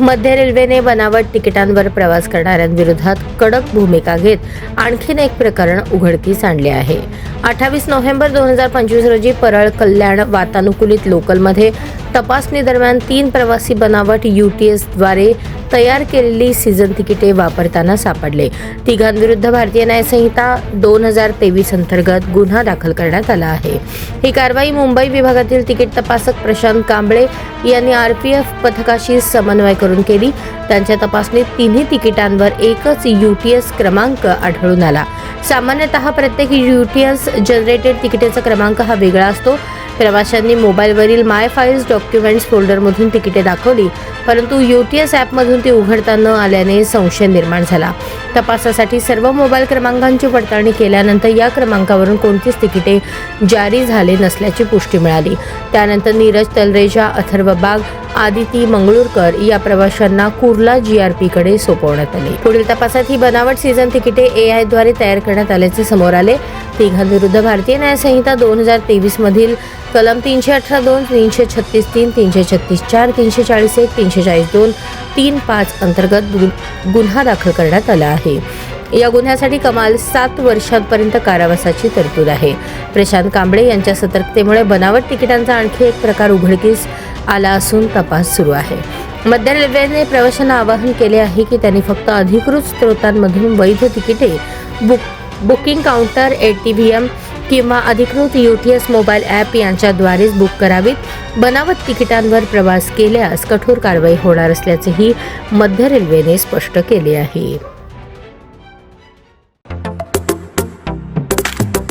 मध्य रेल्वेने बनावट तिकिटांवर प्रवास करणाऱ्यांविरोधात कडक भूमिका घेत आणखीन एक प्रकरण उघडकीस आणले आहे. अठ्ठावीस नोव्हेंबर दोन हजार पंचवीस रोजी परळ कल्याण वातानुकूलित लोकलमध्ये तपासणी दरम्यान तीन प्रवासी बनावट यू टी एसद्वारे तयार केलेली सीझन तिकिटे वापरताना सापडले तिघांविरुद्ध भारतीय न्यायसंहिता दोन हजार तेवीस अंतर्गत गुन्हा दाखल करण्यात आला आहे ही कारवाई मुंबई विभागातील तिकीट तपासक प्रशांत कांबळे यांनी आर पी एफ पथकाशी समन्वय करून केली त्यांच्या तपासणीत तिन्ही तिकिटांवर एकच यू टी एस क्रमांक आढळून आला सामान्यतः प्रत्येक यू टी एस जनरेटेड तिकिटेचा क्रमांक हा वेगळा असतो प्रवाशांनी मोबाईलवरील माय फाईल्स डॉक्युमेंट्स फोल्डरमधून तिकिटे दाखवली परंतु यू टी एस ॲपमधून ती उघडता न आल्याने संशय निर्माण झाला. तपासासाठी सर्व मोबाईल क्रमांकांची पडताळणी केल्यानंतर या क्रमांकावरून कोणतीच तिकिटे जारी झाले नसल्याची पुष्टी मिळाली. त्यानंतर नीरज तलरेजा अथर्व बाग आदिती मंगळूरकर या प्रवाशांना कुर्ला जी आर पीकडे सोपवण्यात आली. पुढील तपासात ही बनावट सीझन तिकिटे ए आयद्वारे तयार करण्यात आल्याचे समोर आले. तिघांविरुद्ध भारतीय न्यायसंहिता दोन हजार तेवीस मधील कलम तीनशे अठरा दोन तीनशे छत्तीस तीन तीनशे छत्तीस चार तीनशे चाळीस एक तीनशे चाळीस दोन तीन पाच अंतर्गत गुन्हा दाखल करण्यात आला आहे. या गुन्ह्यासाठी कमाल सात वर्षांपर्यंत कारावासाची तरतूद आहे. प्रशांत कांबळे यांच्या सतर्कतेमुळे बनावट तिकिटांचा आणखी एक प्रकार उघडकीस आला असून तपास सुरू आहे. मध्य रेल्वेने प्रवाशांना आवाहन केले आहे की त्यांनी फक्त अधिकृत स्रोतांमधून वैध तिकिटे book booking counter A T V M किंवा अधिकृत U T S mobile app यांच्याद्वारेच book करावीत. बनावट तिकिटांवर प्रवास केल्यास कठोर कारवाई होणार असल्याचेही मध्य रेल्वेने स्पष्ट केले आहे.